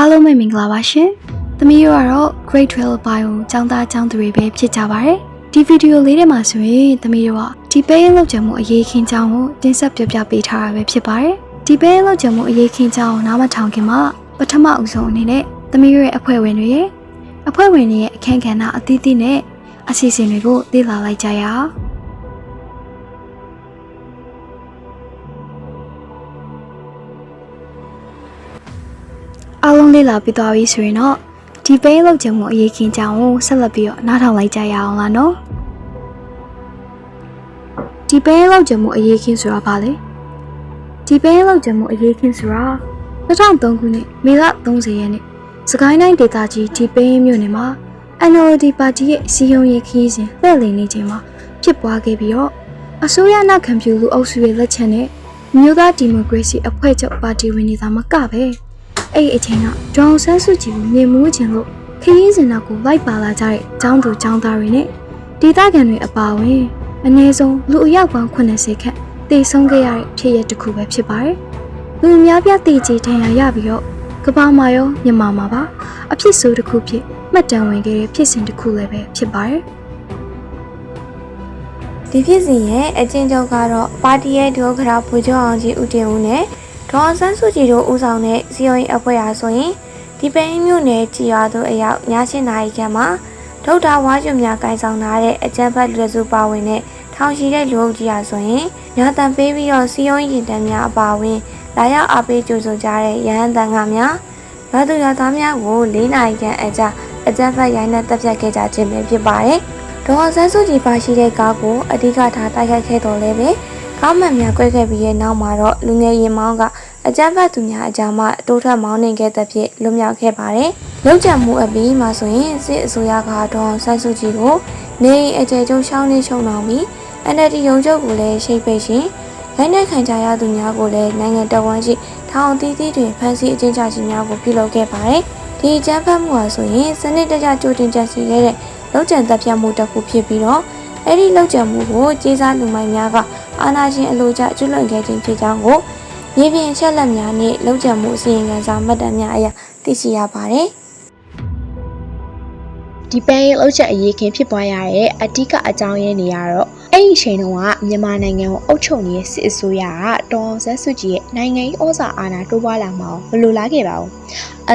အားလုံးပဲမင်္ဂလာပါရှင်။သမီးတို့ကတော့ Grade 12 Bio ကျောင်းသားကျောင်းသူတွေပဲဖြစ်ကြပါရယ်။ဒီဗီဒီယိုလေးထဲမှာဆိုရင်သမီးတို့ကဒီပေးရင်လောက်ချင်မှုအရေးခင်းကြောင်းကိုတင်ဆက်ပြပြပေးထားတာပဲဖြစ်ပါတယ်။ဒီပေးရင်လောက်ချင်မှုအရေးခင်းကြောင်းကိုနားမထောင်ခင်မှာပထမအဦးဆုံးအနေနဲ့သမီးတို့ရဲ့အဖွဲ့ဝင်တွေရဲ့အဖွဲ့ဝင်တွေရဲ့အခန်းကဏ္ဍအသီးသီးနဲ့အစီအစဉ်တွေကိုသိလာလိုက်ကြရအောင်။ လုံးလေးလာပြီးသွားပြီဆိုရင်တော့ဒီပိန်းလောက်ချင်မှုအရေးခင်ကြောင်ကိုဆက်လက်ပြီးတော့နားထောင်လိုက်ကြရအောင်လားနော်ဒီပိန်းလောက်ချင်မှုအရေးခင်ဆိုတာဘာလဲဒီပိန်းလောက်ချင်မှုအရေးခင်ဆိုတာ2003ခုနှစ်မေလ30ရက်နေ့စကိုင်းတိုင်းဒေသကြီးဒီပိန်းမြို့နယ်မှာ NLD ပါတီရဲ့စီယုံရေးခီးစဉ်လှည့်လည်နေချိန်မှာဖြစ်ပွားခဲ့ပြီးတော့အစိုးရနာခံပြုလူအုပ်စုရဲ့လက်ချက်နဲ့မြို့သားဒီမိုကရေစီအဖွဲ့ချုပ်ပါတီဝင်တွေသာမကပဲ အဲ့ဒီအချိန်ကဒေါအောင်ဆန်းစုကြည်ကိုမြင်မှုခြင်းလို့ခရီးစဉ်တော့ကိုလိုက်ပါလာကြတဲ့ចောင်းသူចောင်းသားတွေနဲ့ဒေသခံတွေအပါအဝင်အနည်းဆုံးလူအယောက်ပေါင်း80ခန့်တည်ဆုံးခဲ့ရတဲ့ဖြစ်ရပ်တစ်ခုပဲဖြစ်ပါတယ်။လူအများပြတည်ကြည်ထင်ရရပြီးတော့ကဘာမှာရောမြန်မာမှာပါအဖြစ်ဆိုးတစ်ခုဖြစ်မှတ်တမ်းဝင်ခဲ့တဲ့ဖြစ်စဉ်တစ်ခုလည်းပဲဖြစ်ပါတယ်ဒီဖြစ်စဉ်ရဲ့အချင်းချုပ်ကတော့ပါတီရဲ့ဒုက္ခရာဗိုလ်ချုပ်အောင်ကြီးဦးတင်ဦးနဲ့ ဒေါအောင်ဆန်းစုကြည်တို့ဦးဆောင်တဲ့စီယုံရေးအဖွဲ့အားဆိုရင်ဒီပိန်းမြို့နယ်ကြည်ရွာသို့အရောက်ည7နာရီခန့်မှာဒုတ်တာဝါကျွများကင်ဆောင်ထားတဲ့အကြမ်းဖက်လူစုပါဝင်တဲ့ထောင်ရှိတဲ့လူအုပ်ကြီးအားဆိုရင်ညတန်ပေးပြီးတော့စီယုံရေးတန်းများအပါအဝင်လာရောက်အားပေးကြိုဆိုကြတဲ့ရဟန်းတန်ကများရွာသူရွာသားများကို၄နာရီခန့်အကြာအကြမ်းဖက်ရိုင်းနှက်တပ်ဖြတ်ခဲ့ကြခြင်းပဲဖြစ်ပါတယ်။ဒေါ်အောင်ဆန်းစုကြည်ပါရှိတဲ့ကားကိုအဓိကထားတိုက်ခိုက်ခဲ့တော်လဲပဲ ကားမှန်များကွဲခဲ့ပြီးရဲ့နောက်မှာတော့လူငယ်ရင်မောင်းကအကြမ်းဖက်သူများအကြမ်းမှတိုးထွက်မောင်းနှင်ခဲ့တဲ့ဖြစ်လွတ်မြောက်ခဲ့ပါတယ်။လုံခြံမှုအပြီးမှာဆိုရင်စစ်အစိုးရကဒေါ်အောင်ဆန်းစုကြည်ကိုနေအိမ်အကျယ်ကျုံရှောင်းနေရှုံတော်ပြီး NLD ရုံချုပ်ကိုလည်းရှိတ်ပိတ်ရှင်ရိုင်းနှက်ခံကြရသူများကိုလည်းနိုင်ငံတော်ဝန်ရှိထောင်အသီးသီးတွင်ဖမ်းဆီးအကျဉ်းချခြင်းများကိုပြုလုပ်ခဲ့ပါတယ်။ဒီအကြမ်းဖက်မှုဟာဆိုရင်စနစ်တကျကြိုတင်ကြံစည်ခဲ့တဲ့လောက်ကျန်တပ်ဖြတ်မှုတစ်ခုဖြစ်ပြီးတော့အဲ့ဒီလောက်ကျန်မှုကိုကျေးစားလူမိုက်များက အာဏာရှင်အလိုကျကျွလွန်ခဲ့ခြင်းဖြစ်ကြောင်းကိုမြေပြင်ချက်လက်များနဲ့လောက်ကျန်မှုအစီရင်ခံစာမှတ်တမ်းများအရသိရှိရပါတယ်ဒီပန်းရင်လောက်ချက်အရေးခင်ဖြစ်ပွားရတဲ့အဓိကအကြောင်းရင်းတွေကတော့အဲ့ဒီအချိန်တုန်းကမြန်မာနိုင်ငံကိုအုပ်ချုပ်နေတဲ့စစ်အစိုးရကတောင်ဆန်းစုကြည်ရဲ့နိုင်ငံရေးဩဇာအာဏာတိုးပွားလာမှာကိုမလိုလားခဲ့ပါဘူး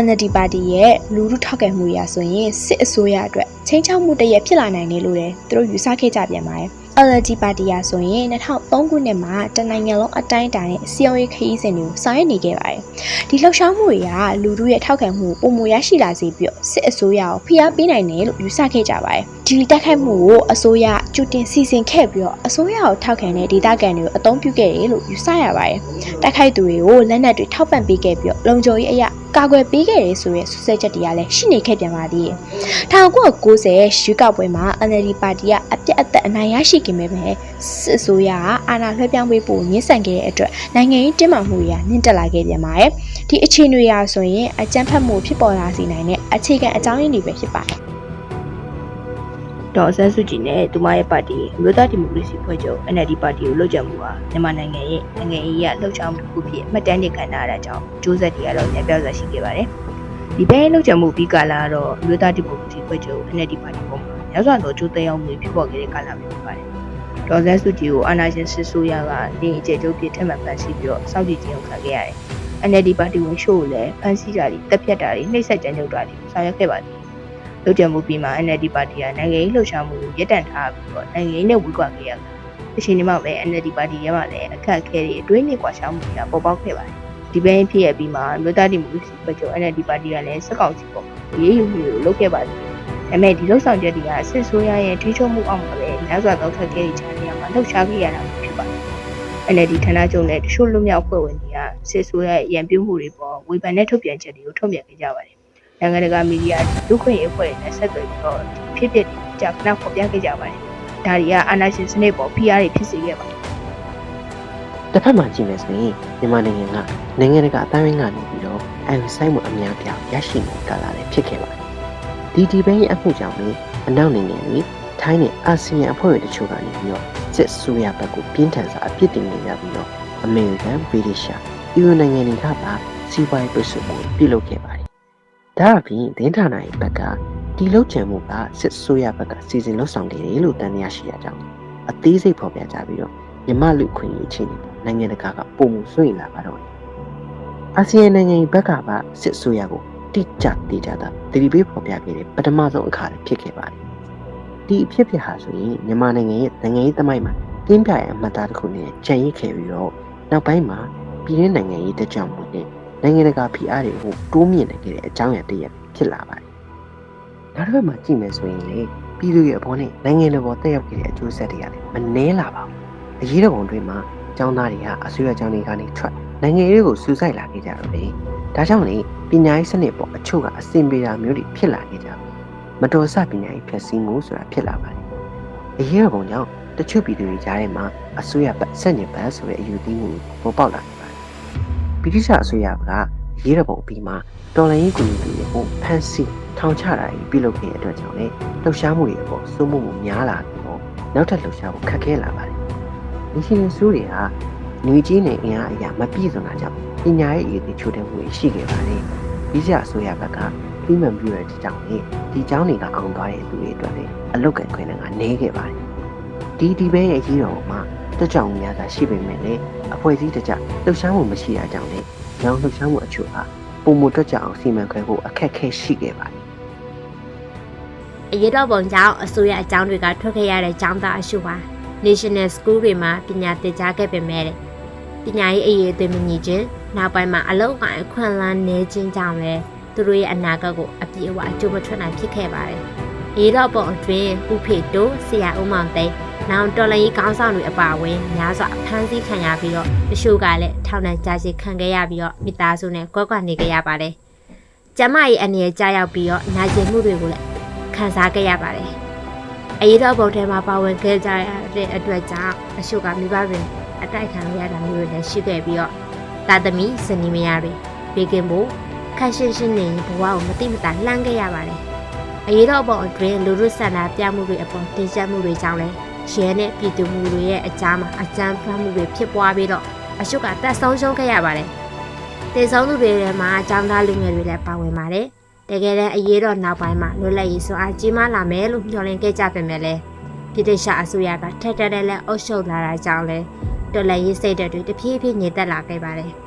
NLD ပါတီရဲ့လူထုထောက်ခံမှုရဆိုရင်စစ်အစိုးရအတွက်ချင်းချောက်မှုတရက်ဖြစ်လာနိုင်တယ်လို့လည်းသူတို့ယူဆခဲ့ကြပြန်ပါတယ် LG ပါတီရဆိုရင်2003ခုနှစ်မှာတနိုင်ငံလုံးအတိုင်းအတာနဲ့စီအောင်ရေးခရီးစဉ်တွေကိုဆောင်ရွက်နေခဲ့ပါတယ်။ ဒီလှုပ်ရှားမှုတွေကလူထုရဲ့ထောက်ခံမှုပုံမရရှိလာစေပြီးတော့စစ်အစိုးရကိုဖိအားပေးနိုင်တယ်လို့ယူဆခဲ့ကြပါတယ်။ဒီတိုက်ခိုက်မှုကိုအစိုးရကြိုတင်စီစဉ်ခဲ့ပြီးတော့အစိုးရကိုထောက်ခံတဲ့ဒေသခံတွေကိုအသုံးပြုခဲ့တယ်လို့ယူဆရပါတယ်။တိုက်ခိုက်သူတွေကိုလက်နက်တွေထောက်ပံ့ပေးခဲ့ပြီးတော့လုံခြုံရေးအရာကာကွယ်ပေးခဲ့တယ်ဆိုရဲဆွဆွဲချက်တွေကလည်းရှိနေခဲ့ပြန်ပါသေးတယ်။1990ရွေးကောက်ပွဲမှာ NLD ပါတီကအပြတ်အသက်အနိုင်ရရှိခင်ပဲပဲစစ်အစိုးရကအာဏာလွှဲပြောင်းပေးဖို့ညှင်းဆန်ခဲ့တဲ့အတွက်နိုင်ငံရေးတင်းမာမှုတွေကမြင့်တက်လာခဲ့ပြန်ပါတယ်။ဒီအခြေအနေရာဆိုရင်အကြမ်းဖက်မှုဖြစ်ပေါ်လာစေနိုင်တဲ့အခြေခံအကြောင်းရင်းတွေပဲဖြစ်ပါတယ်ဒေါ်အောင်ဆန်းစုကြည်နဲ့သူမရဲ့ပါတီအမျိုးသားဒီမိုကရေစီဖွဲ့ချုပ် NLD ပါတီကိုလှုပ်ကြံမှုဟာမြန်မာနိုင်ငံရဲ့နိုင်ငံရေးအရလှုပ်ရှားမှုတစ်ခုဖြစ်မှတ်တမ်းတင်ခံရတာကြောင့်ကျိုးဆက်တွေကတော့ညပြောက်စွာရှိခဲ့ပါတယ်။ဒီဘဲလှုပ်ကြံမှုပြီးကာလကတော့အမျိုးသားဒီမိုကရေစီဖွဲ့ချုပ် NLD ပါတီပေါ်မှာရသော်တော့ကျိုးသက်ရောက်မှုဖြစ်ပေါ်ခဲ့တဲ့ကာလပဲဖြစ်ပါတယ်။ဒေါ်အောင်ဆန်းစုကြည်ကိုအာဏာရှင်စစ်ဆိုးရကနေအကျယ်ကျုပ်ပြစ်ထက်မှန်ဖန်ဆီးပြီးတော့စောင့်ကြည့်ခြင်းခံခဲ့ရတယ်။ NLD ပါတီဝင်ရှို့ကိုလည်းဖန်ဆီးကြတွေတက်ပြတ်တာတွေနှိပ်စက်ကြမ်းကြုတ်တာတွေဆောင်ရွက်ခဲ့ပါတယ်လုတ်ကြံမှုပြီးမှ NLD ပါတီကနိုင်ငံရေးလှုပ်ရှားမှုကိုရပ်တန့်ထားပြီးတော့နိုင်ငံရေးနဲ့ဝေးကွာခဲ့ရတယ်။အချိန်ဒီမှာပဲ NLD ပါတီရဲ့မှာလည်းအခက်အခဲတွေအတွင်းနဲ့ကွာခြားမှုတွေကပေါ်ပေါက်ခဲ့ပါတယ်။ဒီဘင်းဖြစ်ရပြီးမှမြို့သားဒီမိုကရေစီဖွဲ့ချုပ် NLD ပါတီကလည်းစက်ကောင်စီပေါ်ရေးယူမှုကိုလုပ်ခဲ့ပါတယ်။ဒါပေမဲ့ဒီလှုပ်ဆောင်ချက်တွေကစစ်ဆိုးရရဲ့ထိချုံမှုအောက်မှာပဲများစွာသောခက်ခဲတွေချာနေရမှာလှုပ်ရှားခဲ့ရတာဖြစ်ပါတယ်။ NLD ဌာနချုပ်နဲ့တချို့လူမျိုးအဖွဲ့ဝင်တွေကစစ်ဆိုးရရဲ့ရန်ပြုမှုတွေပေါ်ဝေဖန်တဲ့ထုတ်ပြန်ချက်တွေကိုထုတ်ပြန်ခဲ့ကြပါတယ်။နိုင်ငံတကာမီဒီယာလူခွင့်ရေးအဖွဲ့တွေနဲ့ဆက်သွယ်ပြီးတော့ဖြစ်ဖြစ်ဒီကြာခဏဖော်ပြခဲ့ကြပါတယ်။ဒါတွေကအာဏာရှင်စနစ်ပေါ်ဖိအားတွေဖြစ်စေခဲ့ပါတယ်တစ်ဖက်မှာကြည့်မယ်ဆိုရင်မြန်မာနိုင်ငံကနိုင်ငံတကာအတိုင်းအဝိုင်းကနေပြီးတော့အန်ဆိုင်မှုအများပြားရရှိနေကြလာတယ်ဖြစ်ခဲ့ပါတယ်။ဒီဒီဘဲရဲ့အမှုကြောင့်လေအနောက်နိုင်ငံတွေထိုင်းနဲ့အာဆီယံအဖွဲ့တွေတချို့ကနေပြီးတော့ စစ်ဆူရဘက်ကိုပြင်းထန်စွာအပြစ်တင်နေကြပြီးတော့အမေရိကန်ဗြိတိရှ်အီရန်နိုင်ငံတွေကပါစီးပွားရေးပိတ်ဆို့မှုပြုလုပ်ခဲ့ပါတယ်ဒါအပြင်ဒင်းဌာနရဲ့ဘက်ကဒီလုတ်ချံမှုကစစ်ဆိုးရဘက်ကစီစဉ်လှုပ်ဆောင်နေတယ်လို့တန်ရရှိရကြောင်းအသေးစိတ်ဖော်ပြကြပြီးတော့မြမလူခွင့်ရေးအခြေအနေပေါ်နိုင်ငံတကာကပုံမှုဆွေးလာပါတော့တယ်။အာဆီယံနိုင်ငံရဲ့ဘက်ကပါစစ်ဆိုးရကိုတိကျတိကျတာတတိပေးဖော်ပြခဲ့တဲ့ပထမဆုံးအခါလေးဖြစ်ခဲ့ပါတယ်။ ဒီအဖြစ်ဖြစ်ဟာဆိုရင်မြန်မာနိုင်ငံရဲ့နိုင်ငံရေးသမိုင်းမှာတင်းပြရဲ့အမှတ်အသားတစ်ခုနဲ့ကြံ့ရစ်ခဲ့ပြီးတော့နောက်ပိုင်းမှာပြည်တွင်းနိုင်ငံရေးတကြောင်မှုနဲ့နိုင်ငံတကာဖိအားတွေကိုတိုးမြင့်နေခဲ့တဲ့အကြောင်းအရာတစ်ရပ်ဖြစ်လာပါတယ်။နောက်တစ်ခါမှကြည့်မယ်ဆိုရင်လေပြည်သူရဲ့အပေါ်နဲ့နိုင်ငံတော်ပေါ်တက်ရောက်ခဲ့တဲ့အကျိုးဆက်တွေကလည်းမနှဲလာပါဘူး။အရေးတော်ပုံတွေမှာကျောင်းသားတွေကအစိုးရကျောင်းတွေကနေထွက်နိုင်ငံရေးကိုစူးစိုက်လာခဲ့ကြတော့လေ။ဒါကြောင့်လေပညာရေးစနစ်ပေါ်အချို့ကအဆင်ပြေတာမျိုးတွေဖြစ်လာခဲ့ကြတယ်။ မတော်ဆပညာရေးဖြစ်စည်းမှုဆိုတာဖြစ်လာပါတယ်။အရေးတော်ပုံကြောင့်တချို့ပြည်သူတွေကြားထဲမှာအစိုးရဘက်ဆက်ညစ်ဘက်ဆိုတဲ့အယူသီးမှုပေါ်ပေါက်လာနေပါတယ်။ဗြိတိရှအစိုးရကရေးတော်ပုံအပြီးမှာတော်လိုင်းရေးကူညီပြီးကိုဖန်ဆီးထောင်ချတာကြီးပြုလုပ်ခဲ့တဲ့အတွက်ကြောင့်လေလှုပ်ရှားမှုတွေအပေါ်စိုးမှုမှုများလာပြီးတော့နောက်ထပ်လှုပ်ရှားဖို့ခက်ခဲလာပါတယ်။ဒီရှင်စုတွေဟာငွေကြီးနဲ့အင်အားအရာမပြည့်စုံတာကြောင့်ပညာရေးအရေးကြီးချိုးတဲ့မှုတွေရှိခဲ့ပါတယ်။ဗြိတိရှအစိုးရဘက်က ပြီးမှန်ပြရတဲ့ကြောင့်လေဒီเจ้าတွေကအောင်သွားတဲ့သူတွေအတွက်လေအလုတ်ကန်ခွင့်ကနေခဲ့ပါတယ်။ဒီဒီပဲရဲ့အရေးတော်မှာတက်ကြောင်များစွာရှိပေမဲ့လေအဖွဲ့အစည်းတကြလှုပ်ရှားမှုမရှိတာကြောင့်လေညောင်လှုပ်ရှားမှုအချို့ဟာပုံမတွက်ကြအောင်စီမံခွဲဖို့အခက်အခဲရှိခဲ့ပါတယ် အရေးတော်ပုံကြောင့်အစိုးရအကြောင်းတွေကထွက်ခဲ့ရတဲ့ကျောင်းသားအရှုပါ National School တွေမှာပညာသင်ကြားခဲ့ပေမဲ့ပညာရေးအရေးအသွေးမညီခြင်းနောက်ပိုင်းမှာအလောက်အခွင့်အလမ်းနေခြင်းကြောင့်လည်း သူတို့ရဲ့အနာဂတ်ကိုအပြည့်အဝအကျိုးမထွက်နိုင်ဖြစ်ခဲ့ပါတယ်။အရေးတော်ပုံအတွင်းဥဖေတိုဆရာဦးမောင်သိန်းနောက်တော်လကြီးကောင်းဆောင်တွေအပါအဝင်များစွာဖမ်းဆီးခံရပြီးတော့တချို့ကလည်းထောင်ဒဏ်ကြာရှည်ခံခဲ့ရပြီးတော့မိသားစုနဲ့ကွက်ကွက်နေခဲ့ရပါတယ်။ကျမရဲ့အနေနဲ့ကြားရောက်ပြီးတော့နာကျင်မှုတွေကိုလည်းခံစားခဲ့ရပါတယ်။အရေးတော်ပုံထဲမှာပါဝင်ခဲ့ကြရတဲ့အတွက်ကြောင့်အရှုကမိဘတွေအတိုက်ခံရတာမျိုးတွေလည်းရှိခဲ့ပြီးတော့တာသမီစနီမယာတွေဘေကင်ဖို့ ခက်ရှင်းရှင်းနေဘဝကိုမတိမတာလှမ်းခဲ့ရပါတယ်။အရေးတော်ပုံအတွင်းလူလူဆန္ဒပြမှုတွေအပေါ်တင်ဆက်မှုတွေကြောင့်လည်းရဲနဲ့ပြည်သူမှုတွေရဲ့အကြမ်းမှာအကြမ်းဖက်မှုတွေဖြစ်ပွားပြီးတော့အရှုကတက်ဆုံးရှုံးခဲ့ရပါတယ်။တေဆုံးသူတွေထဲမှာအကြောင်းသားလူငယ်တွေလည်းပါဝင်ပါတယ်။တကယ်တမ်းအရေးတော်နောက်ပိုင်းမှာလွတ်လပ်ရေးစွာအားကြီးမားလာမယ်လို့မျှော်လင့်ခဲ့ကြပေမဲ့လည်းပြည်ထောင်စုအစိုးရကထက်ထက်တဲ့လက်အုပ်ချုပ်လာတာကြောင့်လည်းတော်လှန်ရေးစိတ်ဓာတ်တွေတဖြည်းဖြည်းညစ်သက်လာခဲ့ပါတယ်။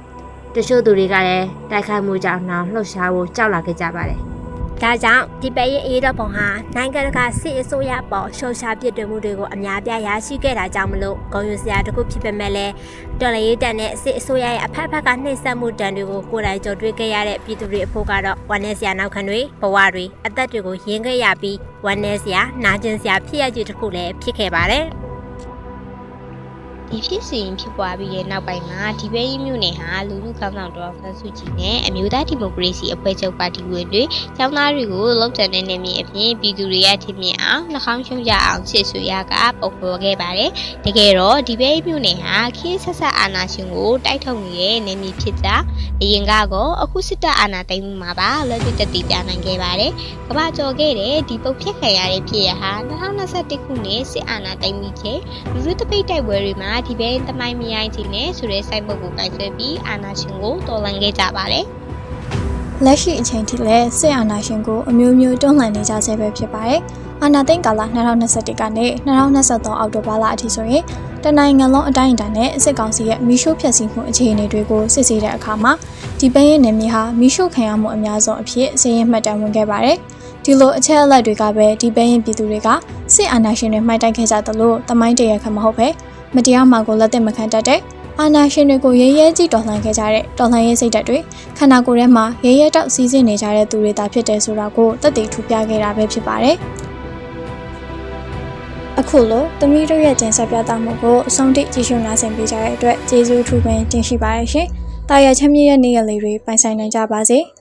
တချို့သူတွေကလည်းတိုက်ခိုက်မှုကြောင့်နှောင်လှုပ်ရှားဖို့ကြောက်လာခဲ့ကြပါတယ်။ဒါကြောင့်ဒီပရဲ့အရေးတော်ပုံဟာနိုင်ငံတကာစစ်အစိုးရပေါ်ရှုံရှားပြစ်တွင်မှုတွေကိုအများပြားရရှိခဲ့တာကြောင့်မလို့ဂုံယူစရာတစ်ခုဖြစ်ပေမဲ့လည်းတော်လှန်ရေးတန်တဲ့စစ်အစိုးရရဲ့အဖက်ဖက်ကနှိမ့်ဆက်မှုတန်တွေကိုကိုယ်တိုင်ကြုံတွေ့ခဲ့ရတဲ့ပြည်သူတွေအဖို့ကတော့ဝမ်းနည်းစရာနောက်ခံတွေဘဝတွေအသက်တွေကိုရင်းခဲ့ရပြီးဝမ်းနည်းစရာနာကျင်စရာဖြစ်ရခြင်းတစ်ခုလည်းဖြစ်ခဲ့ပါတယ် ဒီဖြစ်စဉ်ဖြစ်ပွားပြီးတဲ့နောက်ပိုင်းမှာဒီပဲရီမြို့နယ်ဟာလူလူကောင်းဆောင်တော်ဆန်းစုကြည်နဲ့အမျိုးသားဒီမိုကရေစီအဖွဲ့ချုပ်ပါတီဝင်တွေကျောင်းသားတွေကိုလောက်တန်တဲ့နေမြေအပြင်ပြည်သူတွေကထင်မြင်အောင်နှာခေါင်းရှုံးကြအောင်ချစ်ဆွေရကပုံဖော်ခဲ့ပါတယ်။တကယ်တော့ဒီပဲရီမြို့နယ်ဟာခင်းဆက်ဆက်အာဏာရှင်ကိုတိုက်ထုတ်နေတဲ့နေမြေဖြစ်ကြအရင်ကတော့အခုစစ်တပ်အာဏာသိမ်းမှုမှာပါလက်တွေ့တက်တည်ပြနိုင်ခဲ့ပါတယ်။ကမ္ဘာကျော်ခဲ့တဲ့ဒီပုတ်ဖြတ်ခံရတဲ့ဖြစ်ရဟာ2021ခုနှစ်စစ်အာဏာသိမ်းပြီးချိန်လူလူတပိတ်တိုက်ပွဲတွေမှာဒီပဲသမိုင်းမြိုင်ကြီးနဲ့ဆိုတဲ့စိုက်ပုတ်ကိုကိုင်ဆွဲပြီးအာနာရှင်ကိုတော်လှန်ခဲ့ကြပါတယ်လက်ရှိအချိန်ထိလည်းစစ်အာဏာရှင်ကိုအမျိုးမျိုးတွန်းလှန်နေကြဆဲပဲဖြစ်ပါတယ်။အာဏာသိမ်းကာလ2021ကနေ2023အောက်တိုဘာလအထိဆိုရင်တနိုင်ငံလုံးအတိုင်းအတာနဲ့စစ်ကောင်စီရဲ့မီးရှို့ဖျက်ဆီးမှုအခြေအနေတွေကိုစစ်ဆေးတဲ့အခါမှာဒီပန်းရဲ့နေမြေဟာမီးရှို့ခံရမှုအများဆုံးအဖြစ်စည်ရင်မှတ်တမ်းဝင်ခဲ့ပါတယ်။ဒီလိုအချက်အလက်တွေကပဲဒီပန်းရင်ပြည်သူတွေကစစ်အာဏာရှင်တွေမှိုက်တိုက်ခဲ့ကြသလိုတမိုင်းတရခမဟုတ်ပဲ မတရားမှကိုလက်သက်မခံတတ်တဲ့အာဏာရှင်တွေကိုရဲရဲကြည့်တော်လှန်ခဲ့ကြတဲ့တော်လှန်ရေးစိတ်ဓာတ်တွေခန္ဓာကိုယ်ထဲမှာရဲရဲတောက်စီးဆင်းနေကြတဲ့သူတွေသာဖြစ်တယ်ဆိုတာကိုသက်သေထူပြခဲ့တာပဲဖြစ်ပါတယ်။အခုလိုသမီးတို့ရဲ့ကျင်ဆက်ပြသမှုကိုအဆုံးထိကြည့်ရှုနားဆင်ပေးကြတဲ့အတွက်ကျေးဇူးထူးပင်တင်ရှိပါတယ်ရှင်။တာယာချမ်းမြေ့ရဲ့နေ့ရက်လေးတွေပိုင်ဆိုင်နိုင်ကြပါစေ။